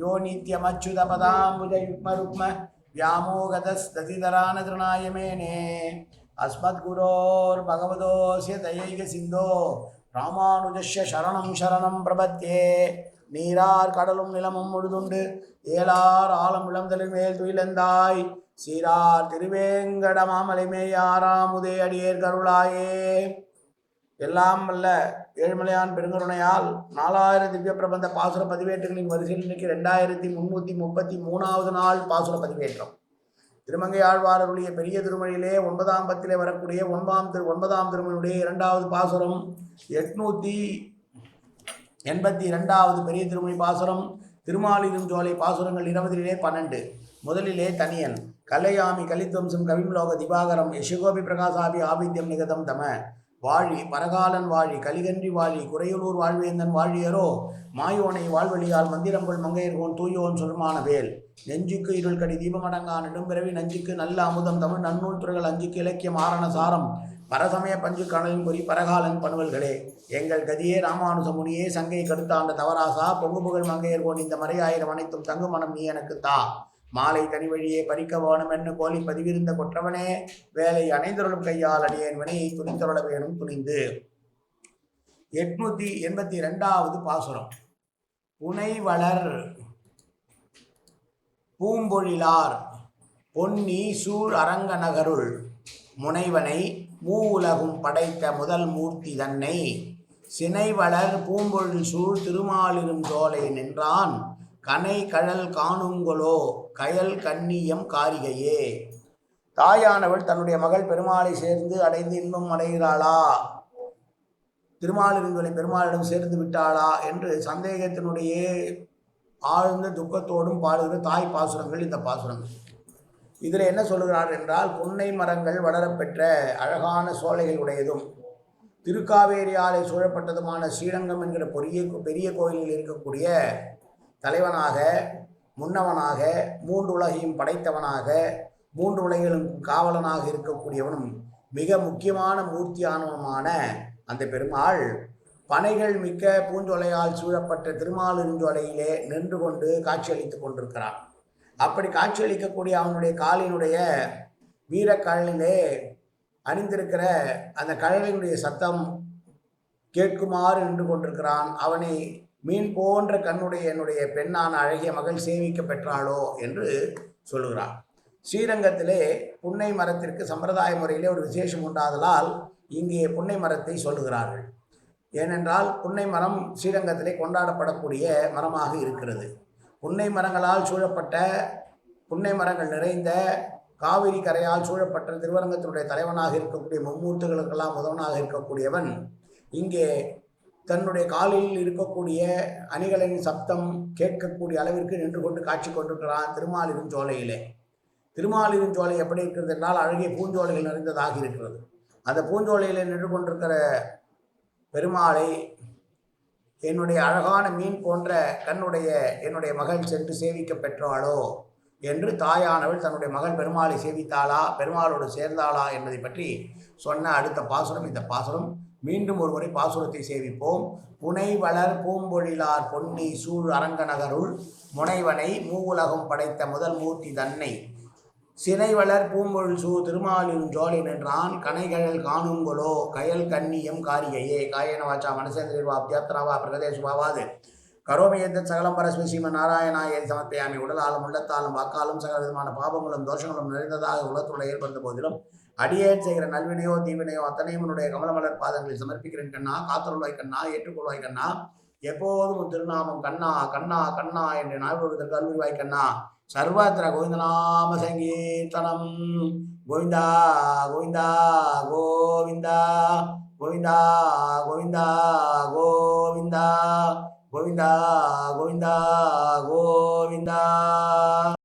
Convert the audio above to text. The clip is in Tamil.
யோ நித்யமச்சுதபதாம்புஜயுக்மருக்ம व्यामोगतस्ततितरान तृणाय मेने अस्मद्गुरोर्भगवतोऽस्य दयैक सिन्धो ராமானுஜஸ்ய சரணம் சரணம் பிரபத்தே நீரார் கடலும் நிலமும் முழுதுண்டு ஏலார் ஆலம் இளந்தலின் மேல் துயிலந்தாய் சீரார் திருவேங்கட மாமலைமேயாராமுதே அடியேர் கருளாயே எல்லாம் வல்ல ஏழ்மலையான் பெருங்கருணையால் நாலாயிரம் திவ்ய பிரபந்த பாசுர பதிவேற்றுகளின் வரிசையில் இன்னைக்கு ரெண்டாயிரத்தி முன்னூற்றி முப்பத்தி மூணாவது நாள் பாசுர பதிவேற்றம். திருமங்கை ஆழ்வாரருடைய பெரிய திருமொழியிலே ஒன்பதாம் பத்திலே வரக்கூடிய ஒன்பதாம் திரு ஒன்பதாம் திருமணியுடைய இரண்டாவது பாசுரம் எட்நூற்றி எண்பத்தி இரண்டாவது பெரிய திருமொழி பாசுரம் திருமாலிரும் ஜோலை பாசுரங்கள் இருபதிலே பன்னெண்டு. முதலிலே தனியன் கலையாமி கலித்வம்சம் கவிம்லோக திவாகரம் யசுகோபி பிரகாசாபி ஆபித்யம் நிகதம் தம. வாழி பரகாலன் வாழி கலிகன்றி வாழி குறையலூர் வாழ்வேந்தன் வாழியரோ மாயோனை வாழ்வழியால் மந்திரம்புள் மங்கையர்கோன் தூயோன் சொல்மான வேல் நெஞ்சுக்கு இருள் கடி தீபமடங்கான் இடம்பிறவி நஞ்சுக்கு நல்ல அமுதம் தமிழ் நன்னூல் துறைகள் அஞ்சுக்கு இலக்கியம் ஆரண சாரம். பரசமய பஞ்சு கணலின் பொறி பரகாலன் பணுவல்களே எங்கள் கதியே ராமானுசமுனியே சங்கை கருத்தாண்ட தவராசா பொங்கு புகழ் மங்கையர்கோன் இந்த மறையாயிரம் அனைத்தும் தங்கு மனம் நீ எனக்கு தா. மாலை தனி வழியே பறிக்க வேணும் என்று கோலி பதிவிருந்த கொற்றவனே வேலை அணைந்தருளும் கையால் அடியேன் வினையை துணிந்தருள வேணும் துணிந்து. எட்நூத்தி எண்பத்தி ரெண்டாவது பாசுரம். புனைவளர் பூம்பொழிலார் பொன்னி சூழ் அரங்க நகருள் முனைவனை உலகும் படைத்த முதல் மூர்த்தி தன்னை. சினைவளர் பூம்பொழில் சூழ் திருமாலிரும் தோலை நின்றான். கனை கழல் காணுங்களோ கயல் கண்ணியம் காரிகையே. தாயானவள் தன்னுடைய மகள் பெருமாளை சேர்ந்து அடைந்து இன்பம் அடைகிறாளா? திருமாலிருந்தொலை பெருமாளிடம் சேர்ந்து விட்டாளா? என்று சந்தேகத்தினுடைய ஆழ்ந்த துக்கத்தோடும் பாடுகிற தாய் பாசுரங்கள் இந்த பாசுரங்கள். இதில் என்ன சொல்கிறார் என்றால் புன்னை மரங்கள் வளரப்பெற்ற அழகான சோலைகள் உடையதும் திருக்காவேரி ஆலை சூழப்பட்டதுமான ஸ்ரீரங்கம் என்கிற பெரிய பெரிய கோயிலில் இருக்கக்கூடிய தலைவனாக முன்னவனாக மூன்று உலகையும் படைத்தவனாக மூன்று உலகிலும் காவலனாக இருக்கக்கூடியவனும் மிக முக்கியமான மூர்த்தியானவனுமான அந்த பெருமாள் பனைகள் மிக்க பூஞ்சொலையால் சூழப்பட்ட திருமாலிருஞ்சோலையிலே நின்று கொண்டு காட்சியளித்துக் கொண்டிருக்கிறான். அப்படி காட்சியளிக்கக்கூடிய அவனுடைய காலினுடைய வீரக்கழலிலே அணிந்திருக்கிற அந்த கழலினுடைய சத்தம் கேட்குமாறு நின்று கொண்டிருக்கிறான். அவனை மீன் போன்ற கண்ணுடைய என்னுடைய பெண்ணான அழகிய மகள் சேமிக்க பெற்றாளோ என்று சொல்லுகிறான் ஸ்ரீரங்கத்திலே புன்னை மரத்திற்கு சம்பிரதாய முறையிலே ஒரு விசேஷம் உண்டாதலால் இங்கே புன்னை மரத்தை சொல்லுகிறார்கள். ஏனென்றால் புன்னை மரம் ஸ்ரீரங்கத்திலே கொண்டாடப்படக்கூடிய மரமாக இருக்கிறது. புன்னை மரங்களால் சூழப்பட்ட புன்னை மரங்கள் நிறைந்த காவிரி கரையால் சூழப்பட்ட திருவரங்கத்தினுடைய தலைவனாக இருக்கக்கூடிய மும்மூர்த்திகளுக்கெல்லாம் முதவனாக இருக்கக்கூடியவன் இங்கே தன்னுடைய காலில் இருக்கக்கூடிய அணிகளின் சப்தம் கேட்கக்கூடிய அளவிற்கு நின்று கொண்டு காட்சி கொண்டிருக்கிறான் திருமாலிரும் சோலையிலே. திருமாலிரும் சோலை எப்படி இருக்கிறது என்றால் அழகிய பூஞ்சோலைகள் நிறைந்ததாக இருக்கிறது. அந்த பூஞ்சோலையில் நின்று கொண்டிருக்கிற பெருமாளை என்னுடைய அழகான மீன் போன்ற கண்ணுடைய என்னுடைய மகள் சென்று சேவிக்க பெற்றாளோ என்று தாயானவள் தன்னுடைய மகள் பெருமாளை சேவித்தாளா பெருமாளோடு சேர்ந்தாளா என்பதை பற்றி சொன்ன அடுத்த பாசுரம். இந்த பாசுரம் மீண்டும் ஒருமுறை பாசுரத்தை சேவிப்போம். புனை வளர் பூம்பொழிலார் பொன்னி சூழ் அரங்கநகருள் முனைவனை மூவுலகம் படைத்த முதல் மூர்த்தி தன்னை. சினைவளர் பூம்பொழில் சூ திருமாலின் ஜோலை நின்றான். கனைகழல் காணுங்கொலோ கயல் கண்ணியம் காரிகையே காயன வாச்சா மனசேந்திரிவா அத்தியாப்தனாவா பிரகதேசுவாவாது கரோமியத்த சகலம் பரஸ்மி ஸ்ரீம நாராயணாய சமர்ப்பயாமி. உடலாலும் உள்ளத்தாலும் வாக்காலும் சகல விதமான பாபங்களும் தோஷங்களும் நிறைந்ததாக உலகத்துள்ள ஏற்படுத்த போதிலும் அடியேன் செய்கிற நல்வினையோ தீவினையோ அத்தனையும் என்னுடைய கமலமலர் பாதங்களில் சமர்ப்பிக்கிறேன் கண்ணா காத்தருள்வாய் கண்ணா ஏற்றுக்கொள்வாய் கண்ணா. எப்போதும் திருநாமம் கண்ணா கண்ணா கண்ணா என்று நாள்வதற்கு அல்விவாய் கண்ணா. சர்வத்திர கோவிந்தநாம சங்கீர்த்தனம். கோவிந்தா கோவிந்தா கோவிந்தா கோவிந்தா கோவிந்தா கோவிந்தா. 고민다 고민다 고민다.